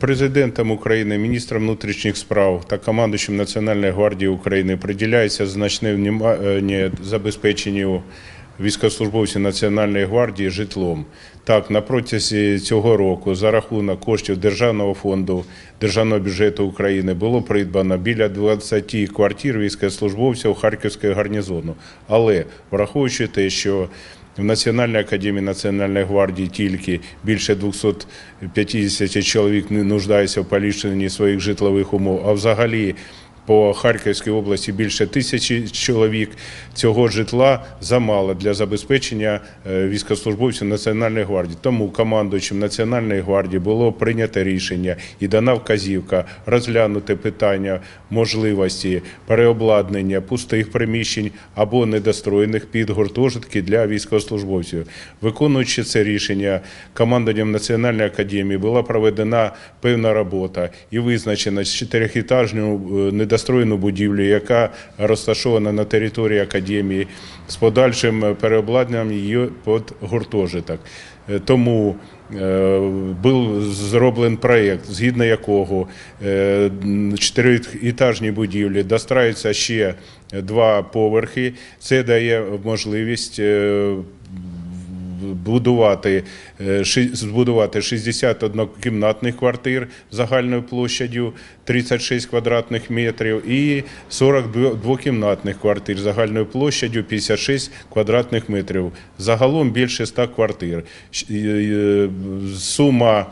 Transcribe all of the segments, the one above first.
Президентом України, міністром внутрішніх справ та командуючим Національної гвардії України приділяється значне внимання забезпеченню військовослужбовців Національної гвардії житлом. Так, на протязі цього року за рахунок коштів Державного фонду Державного бюджету України було придбано біля 20 квартир військовослужбовців Харківського гарнізону. Але враховуючи те, що в Національній академії Національної гвардії тільки більше 250 чоловік не нуждаються в поліпшенні своїх житлових умов, а взагалі по Харківській області більше тисячі чоловік. Цього житла замало для забезпечення е, військовослужбовців Національної гвардії. Тому командуючим Національної гвардії було прийнято рішення і дана вказівка розглянути питання можливості переобладнання пустих приміщень або недостроєних під гуртожитки для військовослужбовців. Виконуючи це рішення, командуванням Національної академії була проведена певна робота і визначена чотирьохітажну е, недостроєну будівлю, яка розташована на території академії, з подальшим переобладнанням її під гуртожиток. Е, Тому е, був зроблений проєкт, згідно якого е, чотирьохітажній будівлі достраються ще два поверхи. Це дає можливість будувати, е, збудувати 60 однокімнатних квартир загальною площадю 36 квадратних метрів і 40 двокімнатних квартир загальною площадю 56 квадратних метрів. Загалом більше 100 квартир. Е, Сума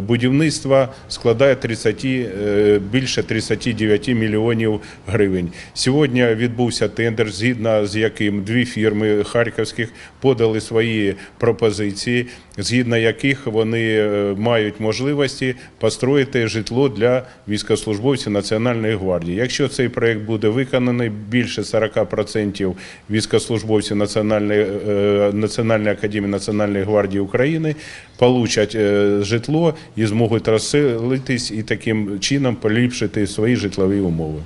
будівництва складає 30, е, більше 39 мільйонів гривень. Сьогодні відбувся тендер, згідно з яким дві фірми харківських подали свої пропозиції, згідно яких вони е, мають можливості построїти житло для військовослужбовців Національної гвардії. Якщо цей проект буде виконаний, більше 40% військовослужбовців Національної, е, Національної академії Національної гвардії України получать е, житло і зможуть розселитись і таким чином поліпшити свої житлові умови.